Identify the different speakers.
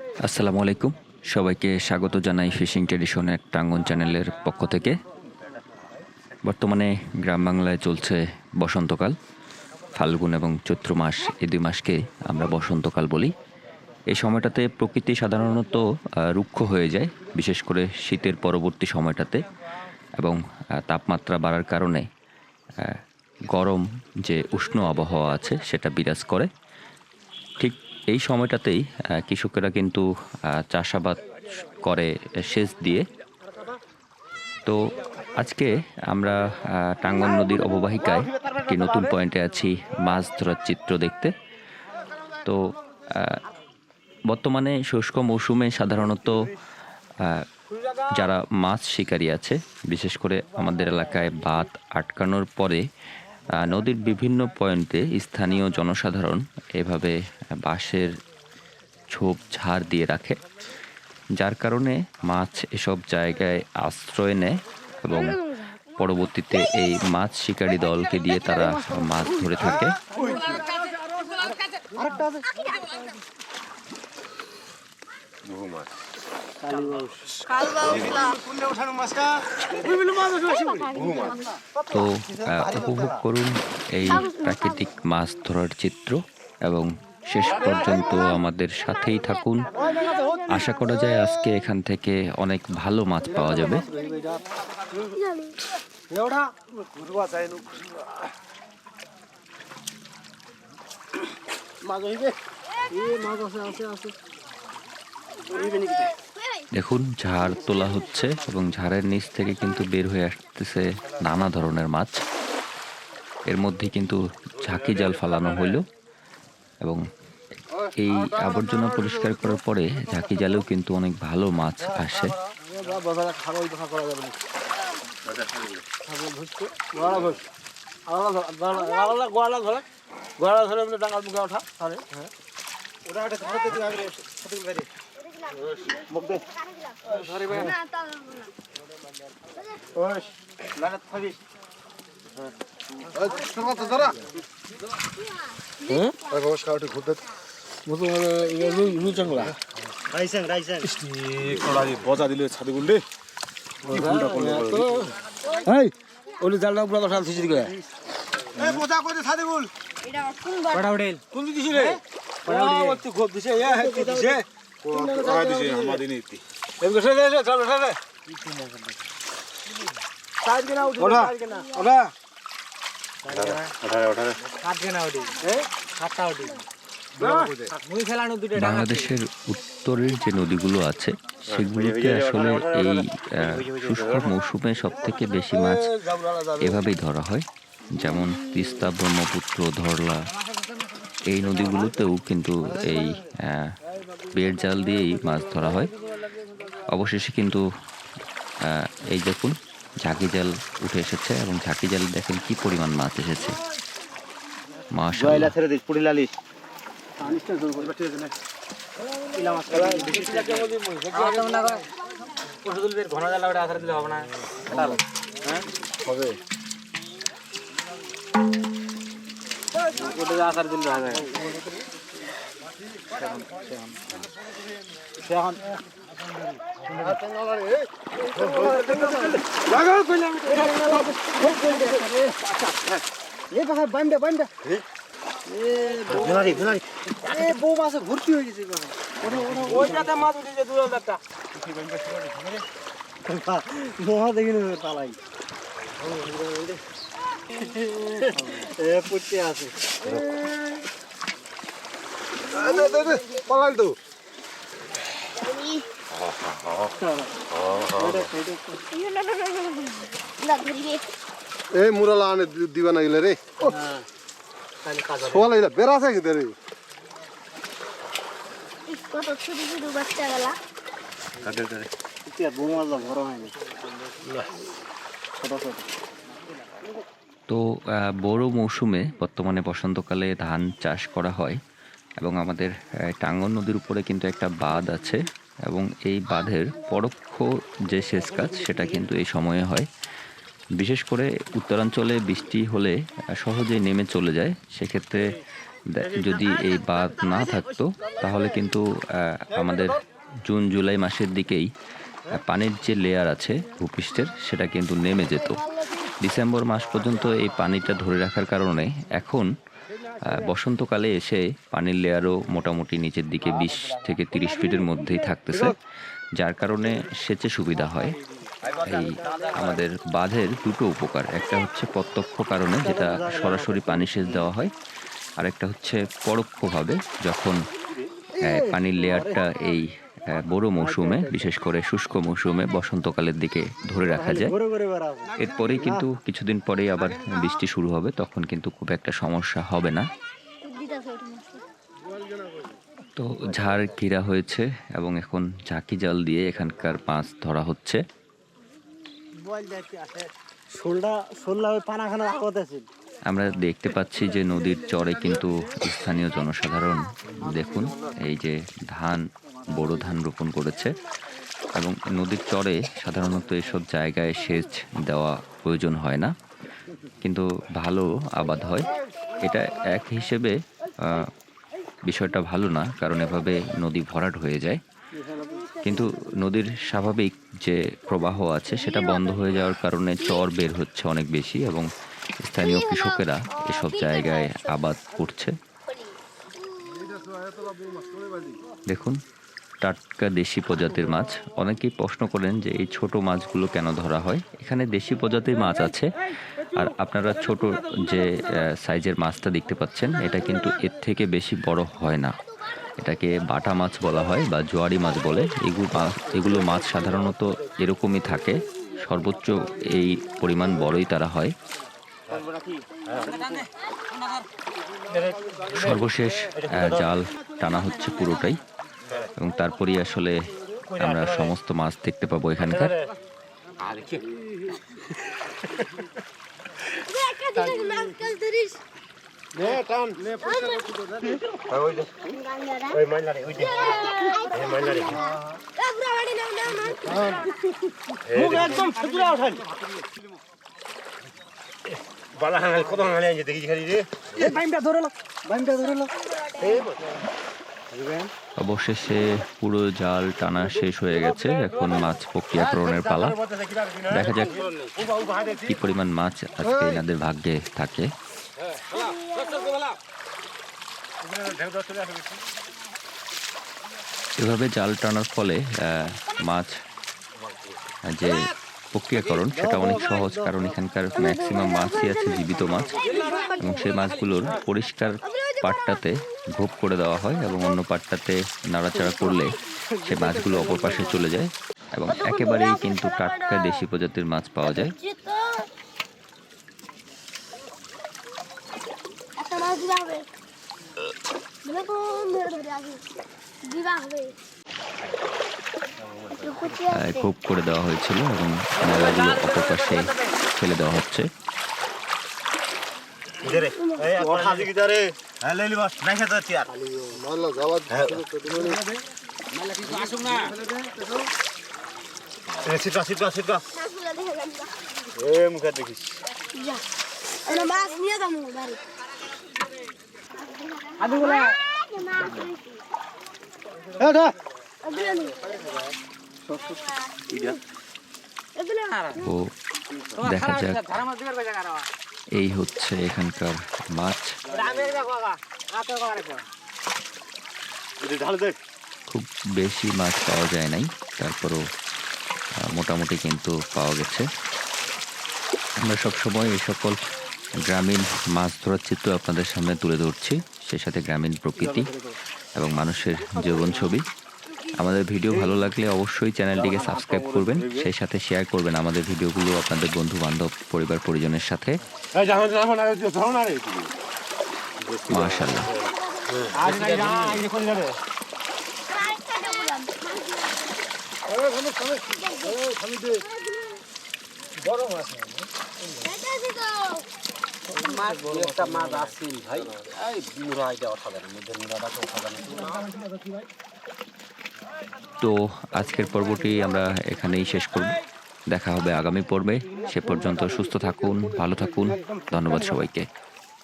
Speaker 1: আসসালামু আলাইকুম। সবাইকে স্বাগত জানাই ফিশিং ট্রেডিশনের টাঙ্গন চ্যানেলের পক্ষ থেকে। বর্তমানে গ্রাম বাংলায় চলছে বসন্তকাল। ফাল্গুন এবং চৈত্র মাস, এই দুই মাসকে আমরা বসন্তকাল বলি। এই সময়টাতে প্রকৃতি সাধারণত রুক্ষ হয়ে যায়, বিশেষ করে শীতের পরবর্তী সময়টাতে। এবং তাপমাত্রা বাড়ার কারণে গরম যে উষ্ণ আবহাওয়া আছে, সেটা বিরাজ করে। এই সময়টাতেই কৃষকেরা কিন্তু চাষাবাদ করে সেচ দিয়ে। তো আজকে আমরা টাঙ্গন নদীর অববাহিকায় একটি নতুন পয়েন্টে আছি, মাছ ধরার চিত্র দেখতে। তো বর্তমানে শুষ্ক মৌসুমে সাধারণত যারা মাছ শিকারী আছে, বিশেষ করে আমাদের এলাকায় বাঁধ আটকানোর পরে নদীর বিভিন্ন পয়েন্টে স্থানীয় জনসাধারণ এভাবে বাঁশের ঝোপ ঝাড় দিয়ে রাখে, যার কারণে মাছ এসব জায়গায় আশ্রয় নেয় এবং পরবর্তীতে এই মাছ শিকারী দলকে দিয়ে তারা মাছ ধরে থাকে। তো উপভোগ করুন এই প্রাকৃতিক মাছ ধরার চিত্র এবং শেষ পর্যন্ত আমাদের সাথেই থাকুন। আশা করা যায় আজকে এখান থেকে অনেক ভালো মাছ পাওয়া যাবে।
Speaker 2: মাছ হইবে মাছ আছে আছে আছে।
Speaker 1: দেখুন, ঝাড় তোলা হচ্ছে এবং ঝাড়ের নিচ থেকে কিন্তু বের হয়ে আসতেছে নানা ধরনের মাছ। এর মধ্যে কিন্তু ঝাঁকি জাল ফালানো হইল এবং এই আবর্জনা পরিষ্কার করার পরে ঝাঁকি জালেও কিন্তু অনেক ভালো মাছ আসে।
Speaker 2: ওটা হ্যাঁ
Speaker 3: বজা দিলে ছাদে গুললে
Speaker 2: ওলি জালটা পুরো দশাল থিসি দিকে
Speaker 4: এই পোতা কইতে ছাদে বল
Speaker 2: পড়া উঠেল
Speaker 4: কোন দিছি রে
Speaker 2: পড়া উঠেল
Speaker 4: তুই খুব দিছে এ দিছে
Speaker 1: বাংলাদেশের উত্তরের যে নদীগুলো আছে, সেগুলোতে আসলে এই শুষ্ক মৌসুমে সব থেকে বেশি মাছ এভাবেই ধরা হয়। যেমন তিস্তা, ব্রহ্মপুত্র, ধরলা, এই নদীগুলোতেও কিন্তু এই বেড় জাল দিয়েই মাছ ধরা হয়। অবশেষে কিন্তু এই দেখুন ঝাঁকি জাল উঠে এসেছে এবং ঝাঁকি জাল দেখেন কি পরিমাণ মাছ এসেছে।
Speaker 2: হবে। ভর্তি হয়ে গেছে ওইটাতে মাছ উঠেছে দু হাজারটা মহা দেখি তালাই এ পড়তে আছে।
Speaker 3: পালাল তো এই মুরালা আনে দিবা না গেলে রে সোয়ালা বেড়া আছে রে
Speaker 5: কত ছোট ছোট বাচ্চা গেলা
Speaker 2: বউ মাছ বড় হয়নি ছোট ছোট
Speaker 1: তো বড় মৌসুমে বর্তমানে বসন্তকালে ধান চাষ করা হয়। এবং আমাদের টাঙ্গন নদীর উপরে কিন্তু একটা বাঁধ আছে এবং এই বাঁধের পরোক্ষ যে সেচ কাজ, সেটা কিন্তু এই সময়ে হয়। বিশেষ করে উত্তরাঞ্চলে বৃষ্টি হলে সহজেই নেমে চলে যায়। সেক্ষেত্রে যদি এই বাঁধ না থাকতো, তাহলে কিন্তু আমাদের জুন, জুলাই মাসের দিকেই পানির যে লেয়ার আছে ভূপৃষ্ঠের, সেটা কিন্তু নেমে যেত। ডিসেম্বর মাস পর্যন্ত এই পানিটা ধরে রাখার কারণে এখন বসন্তকালে এসে পানির লেয়ারও মোটামুটি নিচের দিকে বিশ থেকে তিরিশ ফিটের মধ্যেই থাকতেছে, যার কারণে সেচে সুবিধা হয়। এই আমাদের বাঁধের দুটো উপকার, একটা হচ্ছে প্রত্যক্ষ কারণে যেটা সরাসরি পানি সেচ দেওয়া হয় আর একটা হচ্ছে পরোক্ষভাবে যখন পানির লেয়ারটা এই বড় মৌসুমে বিশেষ করে শুষ্ক মৌসুমে বসন্তকালের দিকে ধরে রাখা যায়। এরপরেই কিন্তু কিছুদিন পরেই আবার বৃষ্টি শুরু হবে তখন কিন্তু খুব একটা সমস্যা হবে না। তো ঝাড় ঘিরা হয়েছে এবং এখন ঝাঁকি জাল দিয়ে এখানকার মাছ ধরা হচ্ছে। আমরা দেখতে পাচ্ছি যে নদীর চরে কিন্তু স্থানীয় জনসাধারণ দেখুন এই যে ধান বড় ধান রোপণ করেছে এবং নদীর চরে সাধারণত এসব জায়গায় সেচ দেওয়া প্রয়োজন হয় না, কিন্তু ভালো আবাদ হয়। এটা এক হিসেবে বিষয়টা ভালো না, কারণ এভাবে নদী ভরাট হয়ে যায়। কিন্তু নদীর স্বাভাবিক যে প্রবাহ আছে, সেটা বন্ধ হয়ে যাওয়ার কারণে চর বের হচ্ছে অনেক বেশি এবং স্থানীয় কৃষকেরা এসব জায়গায় আবাদ করছে। দেখুন টাটকা দেশি প্রজাতির মাছ। অনেকেই প্রশ্ন করেন যে এই ছোট মাছগুলো কেন ধরা হয়? এখানে দেশি প্রজাতির মাছ আছে। আর আপনারা ছোট যে সাইজের মাছটা দেখতে পাচ্ছেন, এটা কিন্তু এর থেকে বেশি বড় হয় না। এটাকে বাটা মাছ বলা হয় বা জোয়ারি মাছ বলে। এগুলো এগুলো মাছ সাধারণত এরকমই থাকে। সর্বোচ্চ এই পরিমাণ বড়ই তারা হয়। সর্বশেষ জাল টানা হচ্ছে পুরোটাই। এবং তারপরেই আসলে আমরা সমস্ত মাছ দেখতে পাবো এখানকার।
Speaker 4: বালা হাঙ্গাল কত হাঙ্গালে আনছে দেখি খালি রে বাইমটা ধরে লো বাইমটা ধরে। লো
Speaker 1: অবশেষে পুরো জাল টানা শেষ হয়ে গেছে। এখন মাছ প্রক্রিয়াকরণের পালা। দেখা যাক কি পরিমাণ মাছ আজকে এনাদের ভাগ্যে থাকে। এভাবে জাল টানার ফলে মাছ যে প্রক্রিয়াকরণ, সেটা অনেক সহজ। কারণ এখানকার ম্যাক্সিমাম মাছই আছে, জীবিত মাছ। এবং সেই মাছগুলোর পরিষ্কার পাটটাতে ভোগ করে দেওয়া হয় এবং অন্য পাটটাতে নাড়াচাড়া করলে সে মাছগুলো অপর পাশে চলে যায় এবং একেবারেই কিন্তু টাটকা দেশি প্রজাতির মাছ পাওয়া যায়। ভোগ করে দেওয়া হয়েছিল এবং ময়লাগুলো অপর পাশে ফেলে দেওয়া হচ্ছে।
Speaker 4: হ্যাঁ
Speaker 1: ও দেখা যাক। এই হচ্ছে এখানকার মাছ। খুব বেশি মাছ পাওয়া যায় নাই তারপরও মোটামুটি কিন্তু পাওয়া গেছে। আমরা সবসময় এই সকল গ্রামীণ মাছ ধরার চিত্র আপনাদের সামনে তুলে ধরছি সেই সাথে গ্রামীণ প্রকৃতি এবং মানুষের জীবন ছবি। আমাদের ভিডিও ভালো লাগলে অবশ্যই চ্যানেলটিকে সাবস্ক্রাইব করবেন সেই সাথে শেয়ার করবেন আমাদের ভিডিওগুলো আপনাদের বন্ধু বান্ধব পরিবার পরিজনের সাথে মাশাল্লাহ তো আজকের পর্বটি আমরা এখানেই শেষ করব। দেখা হবে আগামী পর্বে। সে পর্যন্ত সুস্থ থাকুন, ভালো থাকুন। ধন্যবাদ সবাইকে।